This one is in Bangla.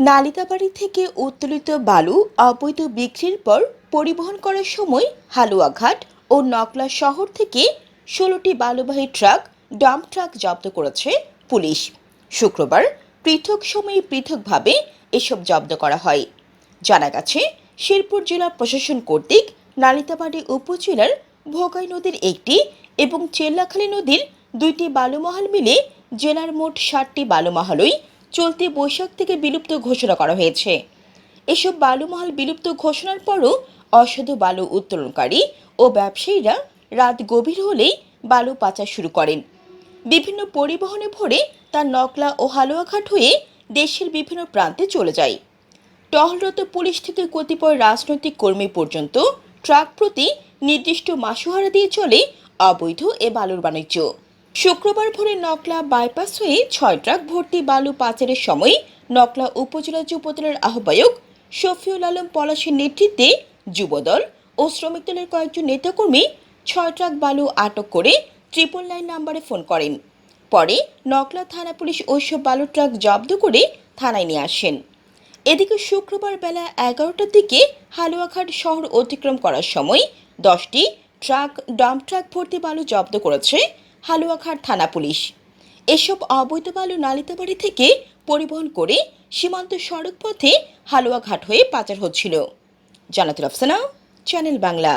নালিতাবাড়ি থেকে উত্তোলিত বালু অবৈধ বিক্রির পর পরিবহন করার সময় হালুয়াঘাট ও নকলা শহর থেকে ষোলোটি বালুবাহী ট্রাক, ডাম্প ট্রাক জব্দ করেছে পুলিশ। শুক্রবার পৃথক সময়ে পৃথকভাবে এসব জব্দ করা হয়। জানা গেছে, শেরপুর জেলা প্রশাসন কর্তৃক নালিতাবাড়ি উপজেলার ভোগাই নদীর একটি এবং চেল্লাখালী নদীর দুইটি বালুমহাল মিলে জেলার মোট ষাটটি বালুমহালই চলতি বৈশাখ থেকে বিলুপ্ত ঘোষণা করা হয়েছে। এসব বালুমহাল বিলুপ্ত ঘোষণার পরও অসাধু বালু উত্তোলনকারী ও ব্যবসায়ীরা রাত গভীর হলেই বালু পাচার শুরু করেন। বিভিন্ন পরিবহনে ভরে তা নকলা ও হালুয়াঘাট হয়ে দেশের বিভিন্ন প্রান্তে চলে যায়। টহলরত পুলিশ থেকে কতিপয় রাজনৈতিক কর্মী পর্যন্ত ট্রাক প্রতি নির্দিষ্ট মাসুহারা দিয়ে চলে অবৈধ এ বালুর বাণিজ্য। শুক্রবার ভোরে নকলা বাইপাস হয়ে ছয় ট্রাক ভর্তি বালু পাচারের সময় নকলা উপজেলা যুবদলের আহ্বায়ক শফিউল আলম পলাশের নেতৃত্বে যুবদল ও শ্রমিক দলের কয়েকজন নেতাকর্মী ছয় ট্রাক বালু আটক করে ট্রিপল নাইন নাম্বারে ফোন করেন। পরে নকলা থানা পুলিশ ওইসব বালু ট্রাক জব্দ করে থানায় নিয়ে আসেন। এদিকে শুক্রবার বেলা এগারোটার দিকে হালুয়াঘাট শহর অতিক্রম করার সময় দশটি ট্রাক, ডাম্প ট্রাক ভর্তি বালু জব্দ করেছে হালুয়াঘাট থানা পুলিশ। এসব অবৈধ বালু নালিতাবাড়ি থেকে পরিবহন করে সীমান্ত সড়ক পথে হালুয়াঘাট হয়ে পাচার হচ্ছিল। জানাতুল আফসানা, চ্যানেল বাংলা।